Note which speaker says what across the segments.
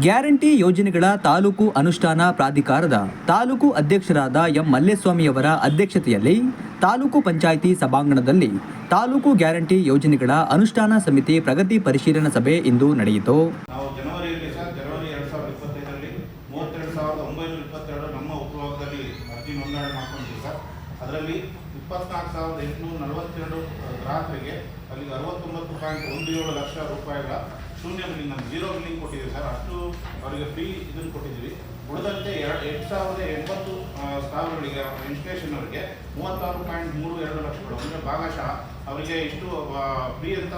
Speaker 1: Guarantee ಯೋಜನೆಗಳ ತಾಲೂಕು ಅನುಷ್ಠಾನ ಪ್ರಾಧಿಕಾರದ ತಾಲೂಕು ಅಧ್ಯಕ್ಷರಾದ ಎಂ ಮಲ್ಲೇಸ್ವಾಮಿಯವರ ಅಧ್ಯಕ್ಷತೆಯಲ್ಲಿ ತಾಲೂಕು ಪಂಚಾಯಿತಿ ಸಭಾಂಗಣದಲ್ಲಿ ತಾಲೂಕು ಗ್ಯಾರಂಟಿ ಯೋಜನೆಗಳ ಅನುಷ್ಠಾನ ಸಮಿತಿ ಪ್ರಗತಿ ಪರಿಶೀಲನಾ ಸಭೆ ಇಂದು ನಡೆಯಿತು
Speaker 2: ನಾವು ಜನವರಿಯಲ್ಲಿ ಸರ್ ಜನವರಿ ಎರಡು ಸಾವಿರದ ಇಪ್ಪತ್ತೈದರಲ್ಲಿ ಮೂವತ್ತೆರಡು ಸಾವಿರದ ಒಂಬೈನೂರ ಇಪ್ಪತ್ತೆರಡು ನಮ್ಮ ಉಪಭಾಗದಲ್ಲಿ ಅರ್ಜಿ ನೋಂದಣಿ ಮಾಡ್ಕೊಂಡಿದ್ದೀವಿ ಸರ್ ಅದರಲ್ಲಿ ಇಪ್ಪತ್ನಾಲ್ಕು ಸಾವಿರದ ಎಂಟುನೂರ ನಲವತ್ತೆರಡು ಗ್ರಾಹಕರಿಗೆ ಅಲ್ಲಿಗೆ ಅರವತ್ತೊಂಬತ್ತು ಪಾಯಿಂಟ್ ಒಂದು ಏಳು ಲಕ್ಷ ರೂಪಾಯಿಗಳ ಶೂನ್ಯ ಬಿಲ್ಲಿಂಗ್ ನಮ್ಮ ಜೀರೋ ಬಿಲ್ಲಿಂಗ್ ಕೊಟ್ಟಿದ್ದೀವಿ ಸರ್. ಅಷ್ಟು ಅವರಿಗೆ ಫ್ರೀ ಇದನ್ನು ಕೊಟ್ಟಿದ್ದೀವಿ. ಉಳಿದಂತೆ ಎರಡು ಎಂಟು ಸಾವಿರದ ಎಂಬತ್ತು ಸ್ಥಾನಗಳಿಗೆ ಇನ್ಸ್ಟೇಷನ್ ಅವರಿಗೆ ಮೂವತ್ತಾರು ಪಾಯಿಂಟ್ ಮೂರು ಎರಡು ಲಕ್ಷಗಳು. ಅಂದರೆ ಭಾಗಶಃ ಅವರಿಗೆ ಇಷ್ಟು ಫ್ರೀ ಅಂತ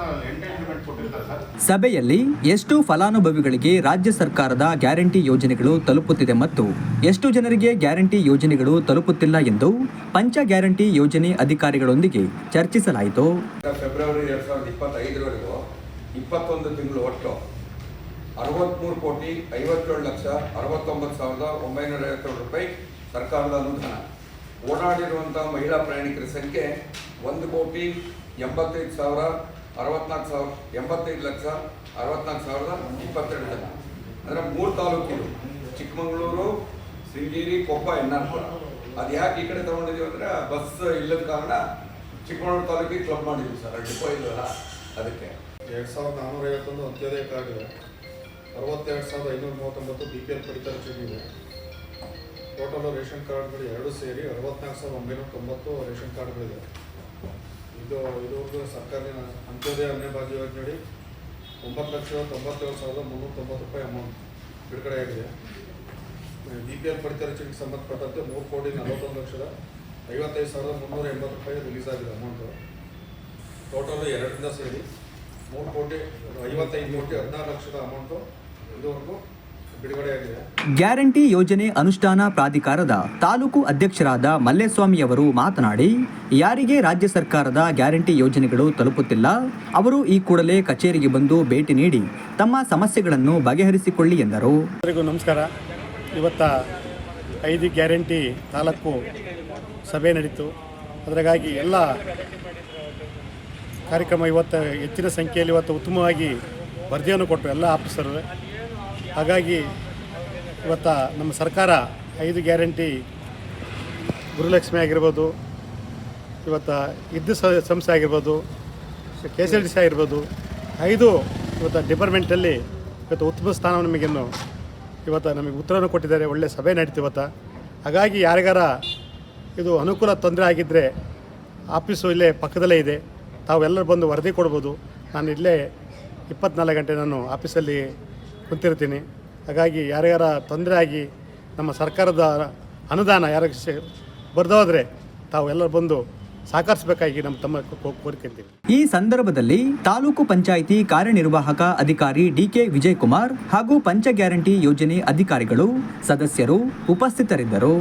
Speaker 2: ಕೊಟ್ಟಿರ್ತಾರೆ ಸರ್.
Speaker 1: ಸಭೆಯಲ್ಲಿ ಎಷ್ಟು ಫಲಾನುಭವಿಗಳಿಗೆ ರಾಜ್ಯ ಸರ್ಕಾರದ ಗ್ಯಾರಂಟಿ ಯೋಜನೆಗಳು ತಲುಪುತ್ತಿದೆ ಮತ್ತು ಎಷ್ಟು ಜನರಿಗೆ ಗ್ಯಾರಂಟಿ ಯೋಜನೆಗಳು ತಲುಪುತ್ತಿಲ್ಲ ಎಂದು ಪಂಚ ಗ್ಯಾರಂಟಿ ಯೋಜನೆ ಅಧಿಕಾರಿಗಳೊಂದಿಗೆ ಚರ್ಚಿಸಲಾಯಿತು.
Speaker 3: ಫೆಬ್ರವರಿ ಎರಡು ಸಾವಿರದ ಇಪ್ಪತ್ತೈದರವರೆಗೂ ಇಪ್ಪತ್ತೊಂದು ತಿಂಗಳು ಒಟ್ಟು ಅರವತ್ತ್ಮೂರು ಕೋಟಿ ಐವತ್ತೇಳು ಲಕ್ಷ ಅರವತ್ತೊಂಬತ್ತು ಸಾವಿರದ ಒಂಬೈನೂರ ಐವತ್ತೇಳು ರೂಪಾಯಿ ಸರ್ಕಾರದ ಅನುದಾನ. ಓಡಾಡಿರುವಂಥ ಮಹಿಳಾ ಪ್ರಯಾಣಿಕರ ಸಂಖ್ಯೆ ಒಂದು ಕೋಟಿ ಎಂಬತ್ತೈದು ಸಾವಿರ ಅರವತ್ನಾಲ್ಕು ಸಾವಿರ ಎಂಬತ್ತೈದು ಲಕ್ಷ ಅರವತ್ನಾಲ್ಕು ಸಾವಿರದ ಇಪ್ಪತ್ತೆರಡು ಜನ. ಅಂದರೆ ಮೂರು ತಾಲೂಕಿದು ಚಿಕ್ಕಮಗಳೂರು ಶೃಂಗೇರಿ ಕೊಪ್ಪ, ಎನ್ನಾರ್ಪುರ. ಅದು ಯಾಕೆ ಈ ಕಡೆ ತಗೊಂಡಿದ್ದೀವಿ ಅಂದರೆ ಬಸ್ ಇಲ್ಲದ ಕಾರಣ ಚಿಕ್ಕಮಗಳೂರು ತಾಲೂಕಿಗೆ ಕ್ಲಬ್ ಮಾಡಿದ್ವಿ ಸರ್. ಡಿಪೋ ಇಲ್ಲವಲ್ಲ ಅದಕ್ಕೆ.
Speaker 4: ಎರಡು ಸಾವಿರದ ನಾನ್ನೂರ ಐವತ್ತೊಂದು ಅಂತ್ಯೋದಯ ಕಾರ್ಡ್ ಇದೆ ಅರವತ್ತೆರಡು ಸಾವಿರದ ಐನೂರ ಮೂವತ್ತೊಂಬತ್ತು ಬಿ ಪಿ ಎಲ್ ಪಡಿತರ ಚೀಟಿದೆ ಟೋಟಲ್ ರೇಷನ್ ಕಾರ್ಡ್ಗಳು ಎರಡು ಸೇರಿ ಅರವತ್ನಾಲ್ಕು ಸಾವಿರದ ಒಂಬೈನೂರ ತೊಂಬತ್ತು ರೇಷನ್ ಕಾರ್ಡ್ಗಳಿದೆ. ಇದು ಇದುವರೆಗೂ ಸರ್ಕಾರಿ ಅಂತ್ಯೋದಯ ಅನ್ನಭಾಗ್ಯ ಯೋಜನೆಯಡಿ ಒಂಬತ್ತು ಲಕ್ಷದ ತೊಂಬತ್ತೇಳು ಸಾವಿರದ ಮುನ್ನೂರ ತೊಂಬತ್ತು ರೂಪಾಯಿ ಅಮೌಂಟ್ ಬಿಡುಗಡೆಯಾಗಿದೆ ಬಿ ಪಿ ಎಲ್ ಪಡಿತರ ಚೀಟಿಗೆ ಸಂಬಂಧಪಟ್ಟಂತೆ ಮೂರು ಕೋಟಿ ನಲವತ್ತೊಂದು ಲಕ್ಷದ ಐವತ್ತೈದು ಸಾವಿರದ ಮುನ್ನೂರ ಎಂಬತ್ತು ರೂಪಾಯಿ ರಿಲೀಸ್ ಆಗಿದೆ ಅಮೌಂಟು ಟೋಟಲ್ ಎರಡರಿಂದ ಸೇರಿ ಮೂರು ಕೋಟಿ ಐವತ್ತೈದು ಕೋಟಿ ಹದಿನಾರು ಲಕ್ಷದ ಅಮೌಂಟು ಇದುವರೆಗೂ ಬಿಡುಗಡೆಯಾಗಿದೆ.
Speaker 1: ಗ್ಯಾರಂಟಿ ಯೋಜನೆ ಅನುಷ್ಠಾನ ಪ್ರಾಧಿಕಾರದ ತಾಲೂಕು ಅಧ್ಯಕ್ಷರಾದ ಮಲ್ಲೇಸ್ವಾಮಿಯವರು ಮಾತನಾಡಿ ಯಾರಿಗೆ ರಾಜ್ಯ ಸರ್ಕಾರದ ಗ್ಯಾರಂಟಿ ಯೋಜನೆಗಳು ತಲುಪುತ್ತಿಲ್ಲ ಅವರು ಈ ಕೂಡಲೇ ಕಚೇರಿಗೆ ಬಂದು ಭೇಟಿ ನೀಡಿ ತಮ್ಮ ಸಮಸ್ಯೆಗಳನ್ನು ಬಗೆಹರಿಸಿಕೊಳ್ಳಿ ಎಂದರು.
Speaker 5: ಎಲ್ಲರಿಗೂ ನಮಸ್ಕಾರ. ಇವತ್ತ ಐದು ಗ್ಯಾರಂಟಿ ತಾಲೂಕು ಸಭೆ ನಡೀತು. ಅದರಾಗಾಗಿ ಎಲ್ಲ ಕಾರ್ಯಕ್ರಮ ಇವತ್ತು ಹೆಚ್ಚಿನ ಸಂಖ್ಯೆಯಲ್ಲಿ ಇವತ್ತು ಉತ್ತಮವಾಗಿ ವರದಿಯನ್ನು ಕೊಟ್ಟರು ಎಲ್ಲ ಆಫೀಸರು. ಹಾಗಾಗಿ ಇವತ್ತ ನಮ್ಮ ಸರ್ಕಾರ ಐದು ಗ್ಯಾರಂಟಿ ಗುರುಲಕ್ಷ್ಮಿ ಆಗಿರ್ಬೋದು, ಇವತ್ತು ಸ- ಸಂಸ್ಥೆ ಆಗಿರ್ಬೋದು K S L T C ಆಗಿರ್ಬೋದು, ಐದು ಇವತ್ತು ಡಿಪಾರ್ಟ್ಮೆಂಟಲ್ಲಿ ಇವತ್ತು ಉತ್ತಮ ಸ್ಥಾನ ನಮಗಿನ್ನು ಇವತ್ತು ನಮಗೆ ಉತ್ತರವನ್ನು ಕೊಟ್ಟಿದ್ದಾರೆ ಒಳ್ಳೆಯ ಸಭೆ ನಡೀತು ಇವತ್ತು. ಹಾಗಾಗಿ ಯಾರಿಗಾರ ಇದು ಅನುಕೂಲ ತೊಂದರೆ ಆಗಿದ್ದರೆ ಆಫೀಸು ಇಲ್ಲೇ ಪಕ್ಕದಲ್ಲೇ ಇದೆ, ತಾವೆಲ್ಲರೂ ಬಂದು ವರದಿ ಕೊಡ್ಬೋದು. ನಾನು ಇಲ್ಲೇ ಇಪ್ಪತ್ನಾಲ್ಕು ಗಂಟೆ ನಾನು ಆಫೀಸಲ್ಲಿ ಕುಂತಿರ್ತೀನಿ. ಹಾಗಾಗಿ ಯಾರ್ಯಾರ ತೊಂದರೆ ಆಗಿ ನಮ್ಮ ಸರ್ಕಾರದ ಅನುದಾನ ಯಾರಿಗೆ ಬರ್ದೋದ್ರೆ ತಾವೆಲ್ಲರೂ ಬಂದು ಸಹಕರಿಸಬೇಕಾಗಿ ನಮ್ಮ ತಮ್ಮ ಕೋರಿಕೆ
Speaker 1: ಈ ಸಂದರ್ಭದಲ್ಲಿ ತಾಲೂಕು ಪಂಚಾಯಿತಿ ಕಾರ್ಯನಿರ್ವಾಹಕ ಅಧಿಕಾರಿ ಡಿಕೆ ವಿಜಯಕುಮಾರ್ ಹಾಗೂ ಪಂಚ ಗ್ಯಾರಂಟಿ ಯೋಜನೆ ಅಧಿಕಾರಿಗಳು, ಸದಸ್ಯರು ಉಪಸ್ಥಿತರಿದ್ದರು.